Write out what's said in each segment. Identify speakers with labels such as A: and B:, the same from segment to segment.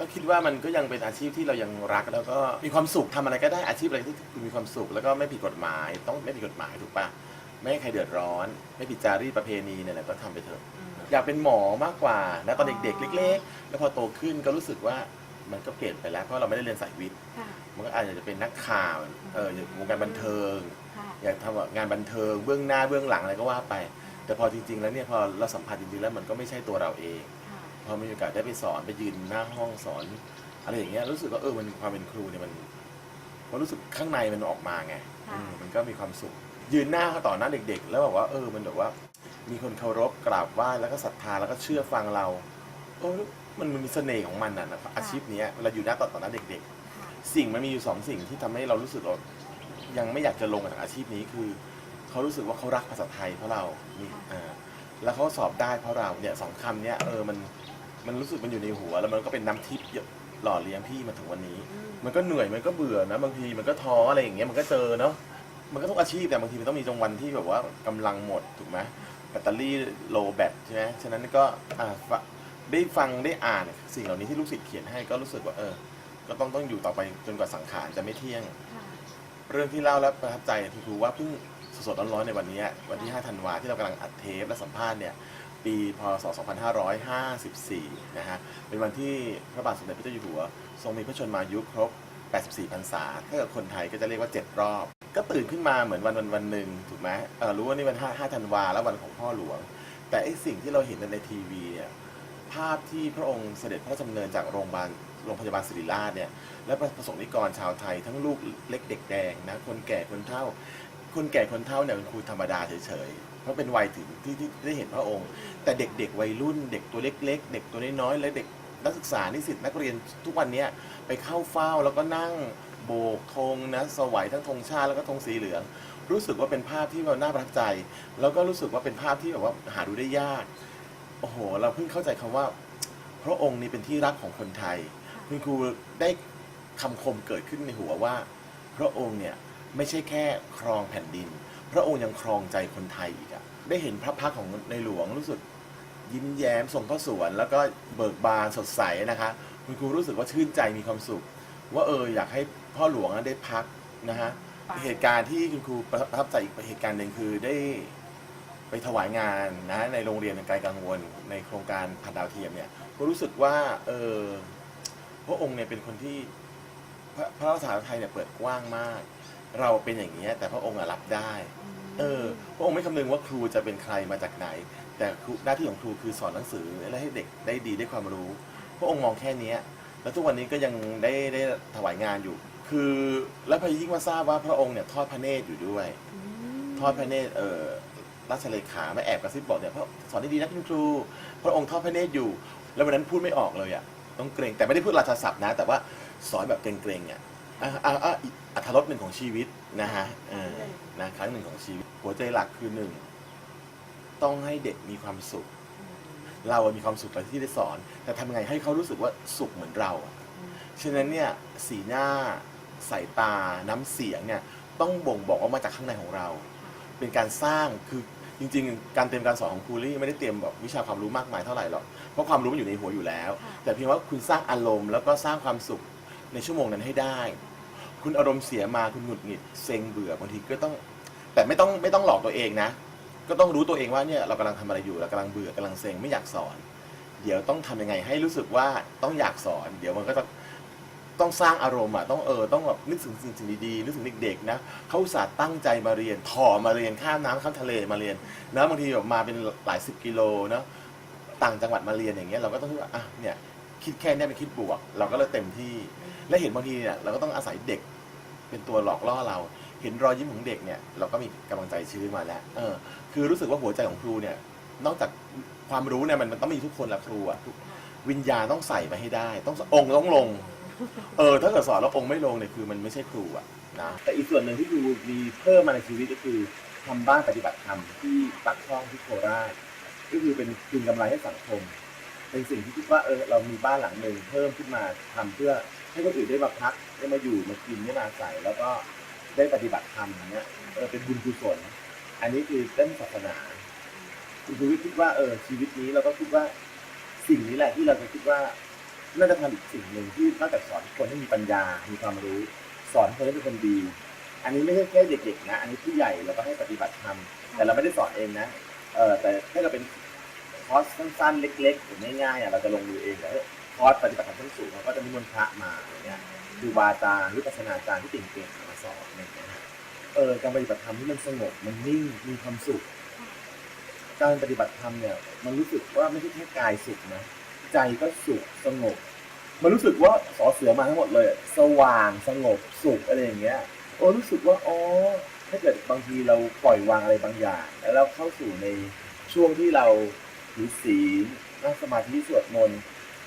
A: ก็คิดว่ามันก็ยังเป็นอาชีพที่เรายังรัก แล้วก็มีความสุขทำอะไรก็ได้อาชีพอะไรที่คุณมีความสุข แล้วก็ไม่ผิดกฎหมาย ต้องไม่ผิดกฎหมายถูกปะไม่ให้ใครเดือดร้อน ไม่ผิดจารีตประเพณีเนี่ยแหละก็ทำไปเถอะ อยากเป็นหมอมากกว่านะตอนเด็กๆเล็ก ๆ แล้วพอโตขึ้นก็รู้สึกว่ามันก็เปลี่ยนไปแล้วเพราะเราไม่ได้เรียนสายวิทย์
B: ค่ะ
A: มันก็อาจจะเป็นนักข่าวเอออยู่วงการบันเทิง
B: ค่ะ
A: อยากทำงานบันเทิงเบื้องหน้าเบื้องหลังอะไรก็ว่าไป แต่พอจริงๆแล้วเนี่ยพอเราสัมผัสจริงๆแล้วมันก็ไม่ใช่ตัวเราเอง
B: ค่ะ
A: พอมีโอกาสได้ไปสอนไปยืนหน้าห้องสอน อะไรอย่างเงี้ยรู้สึกว่าเออมันความเป็นครูเนี่ยมันมันรู้สึกข้างในมันออกมาไง
B: ค่ะ
A: อืมมันก็มีความสุข ยืนหน้าเขาต่อหน้าเด็ก ๆ แล้วแบบว่าเออมันแบบว่า มีคนเคารพกราบไหว้แล้วก็ศรัทธาแล้วก็เชื่อฟังเราเออมันมันมีเสน่ห์ของมันน่ะนะครับอาชีพเนี้ยเวลาอยู่หน้าต่อต่อหน้าเด็ก
B: ค่ะ
A: ๆสิ่งมันมีอยู่สองสิ่งที่ทำให้เรารู้สึกเรายังไม่อยากจะลงกับอาชีพนี้คือ เขารู้สึกว่าเขารักภาษาไทยเพราะเรานี่อ่าแล้วเขาสอบได้เพราะเราเนี่ยสองคำเนี้ยเออมัน มันรู้สึกมันอยู่ในหัว แล้วมันก็เป็นน้ำทิพย์หล่อเลี้ยงพี่มาถึงวันนี้
B: อืม
A: มันก็เหนื่อยมันก็เบื่อนะ บางทีมันก็ท้ออะไรอย่างเงี้ยมันก็เจอเนาะมันก็ทุกอาชีพแต่บางทีมันต้องมีจังวันที่แบบว่ากำลังหมดถูกไหมแบตเตอรี่โลแบตใช่ไหมฉะนั้นก็อ่าฟะได้ฟังได้อ่านสิ่งเหล่านี้ที่ลูกศิษย์เขียนให้ก็รู้สึกว่าเออ ก็ต้องต้องอยู่ต่อไปจนกว่าสังขารจะไม่เที่ยง
B: ค่ะ
A: เรื่องที่เล่าแล้วประทับใจคือครูว่าเพิ่งสดๆร้อนๆในวันนี้วันที่ 5 ธันวาที่เรากำลังอัดเทปและสัมภาษณ์เนี่ย ปีพศ 2554 นะฮะ เป็นวันที่พระบาทสมเด็จพระเจ้าอยู่หัว ทรงมีพระชนมายุครบ 84 พรรษา ถ้าเกิดคนไทยก็จะเรียกว่า 7 รอบ ก็ตื่นขึ้นมาเหมือนวันวันวันหนึ่งถูกไหมเออรู้ว่านี่วัน 5 5 ธันวา แล้ววันของพ่อหลวง แต่ไอสิ่งที่เราเห็นในทีวีเนี่ยภาพที่พระองค์เสด็จพระราชดำเนินจากโรงพยาบาลโรงพยาบาลศิริราชเนี่ยและประสงค์นิกรชาวไทยทั้งลูกเล็กเด็กแดงนะคนแก่คนเฒ่า คนแก่คนเฒ่าเนี่ยเป็นครูธรรมดาเฉยๆ เพราะเป็นวัยถึงที่ที่ได้เห็นพระองค์ แต่เด็กๆวัยรุ่น เด็กตัวเล็ก ๆ เด็กตัวน้อยๆและเด็กนักศึกษานิสิตนักเรียนทุกวันเนี้ยไปเข้าเฝ้าแล้วก็นั่งโบกธงนะสวัยทั้งธงชาติแล้วก็ธงสีเหลือง รู้สึกว่าเป็นภาพที่เราน่าประทับใจ แล้วก็รู้สึกว่าเป็นภาพที่แบบว่าหาดูได้ยากโอ้โห เราเพิ่งเข้าใจคำว่า พระองค์นี่เป็นที่รักของคนไทยคุณครูได้คำคมเกิดขึ้นในหัวว่า พระองค์เนี่ยไม่ใช่แค่ครองแผ่นดิน พระองค์ยังครองใจคนไทยอีกอะได้เห็นพระพักตร์ของในหลวงรู้สึกยิ้มแย้มทรงพระสวนแล้วก็เบิกบานสดใสนะคะ คุณครูรู้สึกว่าชื่นใจมีความสุข ว่าเอออยากให้พ่อหลวงได้พักนะฮะ
B: ไป
A: เหตุการณ์ที่คุณครูประทับใจอีกเหตุการณ์หนึ่งคือได้ไปถวายงานนะในโรงเรียนไกลกังวล ในโครงการพันดาวเทียมเนี่ยก็รู้สึกว่าเออพระองค์เนี่ยเป็นคนที่พระพระภาษาไทยเนี่ยเปิดกว้างมาก เราเป็นอย่างนี้ยแต่พระองค์อะรับได้ เออ พระองค์ไม่คำนึงว่าครูจะเป็นใครมาจากไหน แต่ครูหน้าที่ของครูคือสอนหนังสือและให้เด็กได้ดีได้ความรู้ พระองค์มองแค่เนี้ยแล้วทุกวันนี้ก็ยังได้ได้ถวายงานอยู่ คือแล้วพอยิ่งมาทราบว่าพระองค์เนี่ยทอดพระเนตรอยู่ด้วย ทอดพระเนตรเอ่อราชเลขาไม่แอบกระซิบบอกเนี่ยพระสอนดีๆนะคุณครู พระองค์ทอดพระเนตรอยู่ แล้ววันนั้นพูดไม่ออกเลยอะต้องเกรงแต่ไม่ได้พูดราชศัพท์นะ แต่ว่าสอนแบบเกรงๆอะ อะอะอะอีกอัธรสหนึ่งของชีวิตนะฮะเออนะครั้งหนึ่งของชีวิต หัวใจหลักคือหนึ่งต้องให้เด็กมีความสุข เราอะมีความสุขตอนที่ได้สอน แต่ทำยังไงให้เขารู้สึกว่าสุขเหมือนเราอะฉะนั้นเนี่ยสีหน้าสายตาน้ำเสียงเนี่ยต้องบ่งบอกว่ามาจากข้างในของเรา เป็นการสร้างคือจริงๆ การเตรียมการสอนของครูลี่ไม่ได้เตรียมแบบวิชาความรู้มากมายเท่าไหร่หรอกเพราะความรู้มันอยู่ในหัวอยู่แล้ว
B: ค่ะ
A: แต่เพียงว่าคุณสร้างอารมณ์แล้วก็สร้างความสุขในชั่วโมงนั้นให้ได้ คุณอารมณ์เสียมาคุณหงุดหงิดเซ็งเบื่อบางทีก็ต้อง แต่ไม่ต้องไม่ต้องหลอกตัวเองนะ ก็ต้องรู้ตัวเองว่าเนี่ยเรากำลังทำอะไรอยู่เรากำลังเบื่อกำลังเซ็งไม่อยากสอน เดี๋ยวต้องทำยังไงให้รู้สึกว่าต้องอยากสอน เดี๋ยวมันก็จะต้องสร้างอารมณ์อะต้องเออต้องแบบนึกถึงสิ่งสิ่งดีๆนึกถึงเด็กๆนะเขาอุตส่าห์ตั้งใจมาเรียนถ่อมาเรียนข้ามน้ำข้ามทะเลมาเรียนนะบางทีแบบมาเป็นหลายสิบกิโลนะต่างจังหวัดมาเรียนอย่างเงี้ยเราก็ต้องคิดว่าอะเนี่ยคิดแค่เนี้ยเป็นคิดบวก เราก็เลยเต็มที่ และเห็นบางทีเนี่ยเราก็ต้องอาศัยเด็กเป็นตัวหลอกล่อเรา เห็นรอยยิ้มของเด็กเนี่ยเราก็มีกำลังใจชื้นมาแล้วเออคือรู้สึกว่าหัวใจของครูเนี่ยนอกจากความรู้เนี่ยมันมันต้องมีทุกคนละครูอะวิญญาณต้องใส่มาให้ได้ ต้ององค์ต้องลง เออ ถ้าเกิดสอนแล้วองค์ไม่ลงเนี่ยคือมันไม่ใช่ครูอะนะแต่อีกส่วนหนึ่งที่ครูมีเพิ่มมาในชีวิตก็คือทำบ้านปฏิบัติธรรมที่ปักช่องที่โคราชก็คือเป็นคืนกำไรให้สังคม เป็นสิ่งที่คิดว่าเออเรามีบ้านหลังหนึ่งเพิ่มขึ้นมาทำเพื่อ ให้คนอื่นได้มาพักได้มาอยู่มากินได้มาอาศัยแล้วก็ได้ปฏิบัติธรรมอย่างเงี้ยเออเป็นบุญกุศลอันนี้คือเรื่องศาสนาคุณชูวิทย์คิดว่าเออชีวิตนี้เราก็คิดว่าสิ่งนี้แหละที่เราจะคิดว่าน่าจะทำอีกสิ่งหนึ่งที่นอกจากสอนคนให้มีปัญญา มีความรู้ สอนคนให้เป็นคนดี อันนี้ไม่ใช่แค่เด็กๆนะ อันนี้ผู้ใหญ่เราก็ให้ปฏิบัติธรรม แต่เราไม่ได้สอนเองนะ เออแต่ถ้าเราเป็นคอร์สสั้นๆ เล็กๆหรือง่ายๆอะเราจะลงมือเองแต่ถ้าค อร์สปฏิบัติธรรมขั้นสูงเราก็จะนิมนต์พระมาอย่างเงี้ยครูบาอาจารย์วิปัสนาจารย์ที่เก่งๆมาสอนอะไรอย่างเงี้ยฮะเออการปฏิบัติธรรมที่มันสงบมันนิ่งมีความสุข การปฏิบัติธรรมเนี่ย มันรู้สึกว่าไม่ใช่แค่กายสุขนะใจก็สุขสงบ มันรู้สึกว่าสอเสือมาทั้งหมดเลย สว่างสงบสุขอะไรอย่างเงี้ยโอ้รู้สึกว่าอ๋อถ้าเกิดบางทีเราปล่อยวางอะไรบางอย่าง แล้วเราเข้าสู่ในช่วงที่เราถือศีลนั่งสมาธิสวดมนต์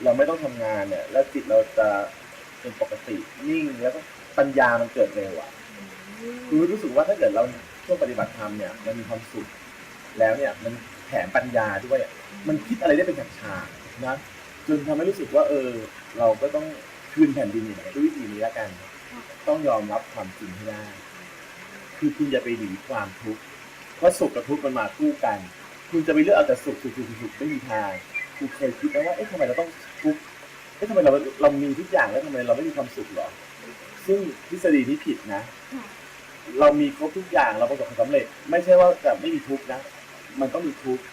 A: เราไม่ต้องทำงานเนี่ย แล้วจิตเราจะเป็นปกตินิ่งแล้วก็ปัญญามันเกิดเร็วอะคือรู้สึกว่าถ้าเกิดเราช่วงปฏิบัติธรรมเนี่ยมันมีความสุขแล้วเนี่ยมันแถมปัญญาด้วยมันคิดอะไรได้เป็นฉากๆนะจนทำให้รู้สึกว่า เออ เราก็ต้องคืนแผ่นดินอย่างไรด้วยวิธีนี้แล้วกัน ต้องยอมรับความจริงให้ได้ คือคุณอย่าไปหนีความทุกข์เพราะสุขกับทุกข์มันมาคู่กัน คุณจะไปเลือกเอาแต่สุขสุขสุขสุขไม่มีทาง คุณเคยคิดไหมว่าเอ๊ะทำไมเราต้องทุกข์เอ๊ะทำไมเราเรามีทุกอย่างแล้วทำไมเราไม่มีความสุขหรอ ซึ่งทฤษฎีนี้ผิดนะ เรามีครบทุกอย่างเราประสบความสำเร็จ ไม่ใช่ว่าจะไม่มีทุกข์นะ มันต้องมีทุกข์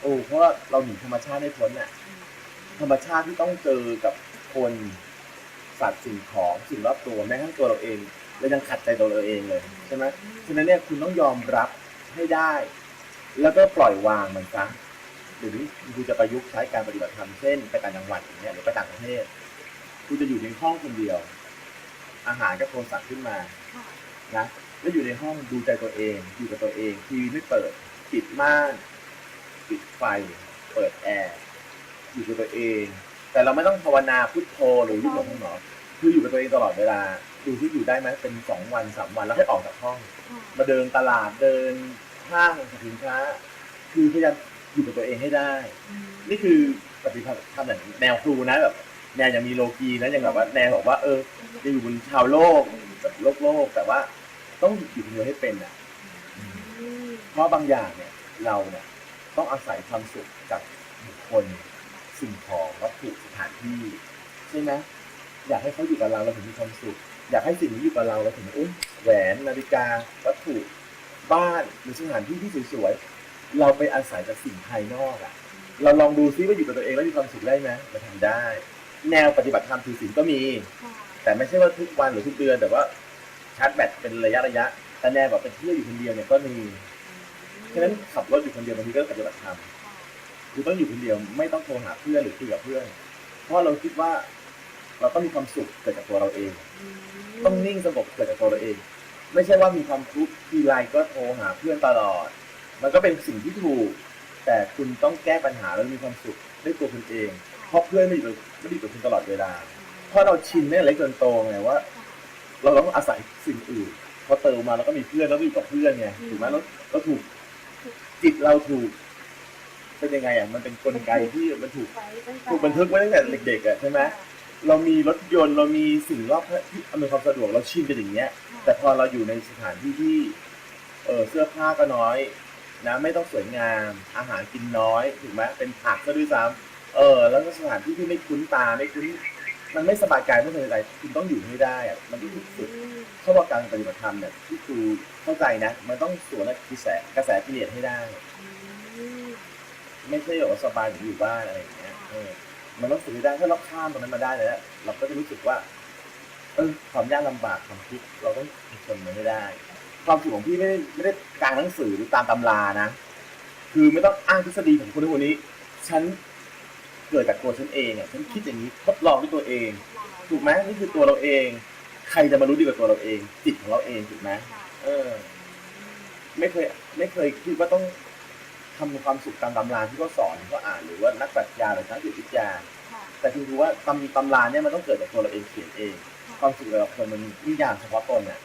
A: โอ้เพราะว่าเราหนีธรรมชาติไม่พ้นน่ะ ธรรมชาติที่ต้องเจอกับคนสัตว์สิ่งของสิ่งรอบตัวแม้กระทั่งตัวเราเองเรายังขัดใจตัวเราเองเลยใช่ไหมฉะนั้นเนี่ยคุณต้องยอมรับให้ได้ แล้วก็ปล่อยวางมันซะ เดี๋ยวคุณจะประยุกต์ใช้การปฏิบัติธรรมเช่นไปต่างจังหวัดอย่างเงี้ยหรือไปต่างประเทศคุณจะอยู่ในห้องคนเดียว อาหารก็โทรสั่งขึ้นมานะแล้วอยู่ในห้องดูใจตัวเองอยู่กับตัวเองทีวีไม่เปิดปิดม่านปิดไฟ เปิดแอร์อยู่กับตัวเอง แต่เราไม่ต้องภาวนาพุทโธหรือยุบหลงหนอคืออยู่กับตัวเองตลอดเวลาดูที่อยู่ได้ไหมเป็นสองวันสามวันแล้วให้ออกจากห้อง มาเดินตลาดเดินห้างสรรพสินค้า คือพยายาม อยู่กับตัวเองให้ได้ นี่คือปฏิบัติทำอย่างแนวครูนะแบบแนวยังมีโลกีนะยังแบบว่าแนวบอกว่าเออจะอยู่บนชาวโลกแบบโลกโลก แต่ว่าต้องอยู่คนเดียวให้เป็นอะเพราะบางอย่างเนี่ย เราเนี่ยต้องอาศัยความสุขจากบุคคลสิ่งของวัตถุสถานที่ใช่ไหมอยากให้เขาอยู่กับเราเราถึงมีความสุข อยากให้สิ่งนี้อยู่กับเราเราถึงอุ้ยแหวนนาฬิกาวัตถุ บ้านหรือสถานที่ที่สวยๆ เราไปอาศัยจากสิ่งภายนอกอะเราลองดูซิว่าอยู่กับตัวเองแล้วมีความสุขได้ไหมเราทำได้ แนวปฏิบัติธรรมถือศีลก็มีแต่ไม่ใช่ว่าทุกวันหรือทุกเดือน แต่ว่าชาร์จแบตเป็นระยะระยะแต่แนวแบบเป็นเที่ยวอยู่คนเดียวเนี่ยก็มีฉะนั้นขับรถอยู่คนเดียวบางทีก็ปฏิบัติธรรม คือต้องอยู่คนเดียวไม่ต้องโทรหาเพื่อนหรือคุยกับเพื่อน เพราะเราคิดว่าเราต้องมีความสุขเกิดจากตัวเราเอง ต้องนิ่งสงบเกิดจากตัวเราเอง ไม่ใช่ว่ามีความทุกข์ทีไรก็โทรหาเพื่อนตลอด มันก็เป็นสิ่งที่ถูก แต่คุณต้องแก้ปัญหาแล้วมีความสุขด้วยตัวคุณเอง เพราะเพื่อนไม่อยู่กับไม่ได้อยู่กับคุณตลอดเวลา เพราะเราชินเนี่ยเล็กจนโตไงว่า เราต้องอาศัยสิ่งอื่นพอเติมมาเราก็มีเพื่อนแล้วก็อยู่กับเพื่อนไงถูกไหมเราเราถูกจิตเราถูกเป็นยังไงอะมันเป็นกลไกที่มันถูกถูกบันทึกไว้ตั้งแต่เด็กๆอะใช่ไหมเรามีรถยนต์เรามีสิ่งรอบที่อำนวยความสะดวกเราชินเป็นอย่างเงี้ย แต่พอเราอยู่ในสถานที่ที่ เออเสื้อผ้าก็น้อย นะไม่ต้องสวยงามอาหารกินน้อยถูกไหมเป็นผักก็ด้วยซ้ำเออ แล้วก็สถานที่ที่ไม่คุ้นตาไม่คุ้นมันไม่สบายกายไม่สบายใจคุณต้องอยู่ให้ได้อะมันต้องฝึกเพราะว่าการปฏิบัติธรรมเนี่ยที่ครูเข้าใจนะ มันต้องสวนกับกระแสกระแสกิเลสให้ได้ ไม่ใช่แบบว่าสบายเหมือนอยู่บ้านอะไรอย่างเงี้ยเออมันต้องฝึกให้ได้ถ้าเราข้ามตรงนั้นมาได้แล้ว เราก็จะรู้สึกว่า เออความยากลำบากความทุกข์เราต้องเผชิญมันให้ได้ ความสุขของพี่ไม่ได้ไม่ได้กลางหนังสือหรือตามตำรานะ คือไม่ต้องอ้างทฤษฎีของคนนู้นคนนี้ ฉันเกิดจากตัวฉันเองอะฉันคิดอย่างนี้ทดลองด้วยตัวเอง ถูกไหมนี่คือตัวเราเอง ใครจะมารู้ดีกว่าตัวเราเอง จิตของเราเองถูกไหมเออ ไม่เคย ไม่เคยคิดว่าต้องทำความสุขตามตำราที่เขาสอนเขาอ่านหรือว่านักปรัชญาหรือนักจิตวิทยา แต่คือรู้ว่าตำตำราเนี่ยมันต้องเกิดจากตัวเราเองเขียนเอง ความสุขแต่ละคนมันนิยามเฉพาะตนเนี่ย